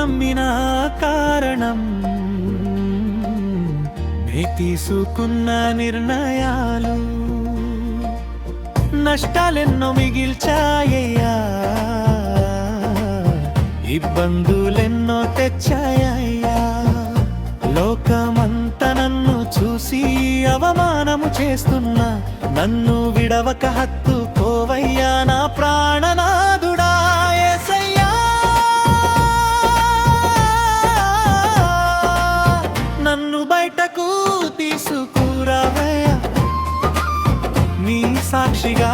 నమ్మిన కారణం. నే తీసుకున్న నిర్ణయాలు నష్టాలెన్నో మిగిల్చాయ్యా ఇబ్బందులెన్నో తెచ్చాయ్యా లోకమంత నన్ను చూసి అవమానము చేస్తున్నా. నన్ను విడవక హత్తు పోవయ్యా నా ప్రాణనాదుడా నన్ను తీసుకురావయ్యా. నీ సాక్షిగా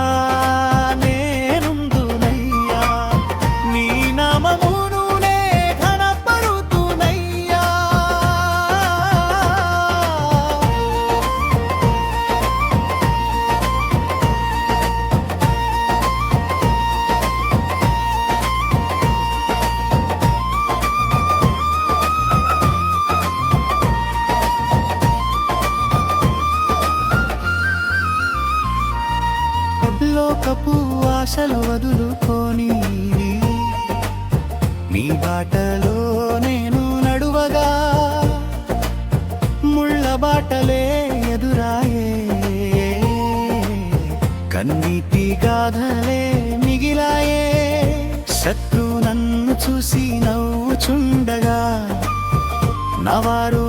లోకపు ఆశలు వదులుకొని నీ బాటలో నేను నడువగా ముళ్ళ బాటలే ఎదురాయే. కన్నీటి గాథలే మిగిలాయే. శత్రు నన్ను చూసి నవ్వుచుండగా నవారు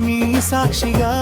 మీ సాక్షిగా.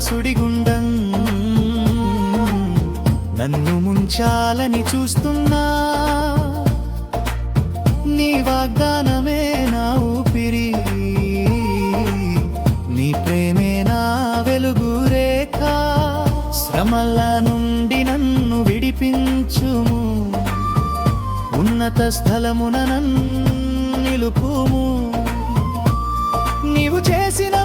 సుడిగుండం నన్ను ముంచాలని చూస్తున్నా. నీ వాగ్దానమే నా ఊపిరి. నీ ప్రేమే నా వెలుగు రేఖ శ్రమల నుండి నన్ను విడిపించుము. ఉన్నత స్థలమున నన్ను నిలుపుము. నీవు చేసిన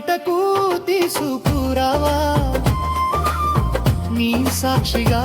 బయటకు తీసుకురావా? నీ సాక్షిగా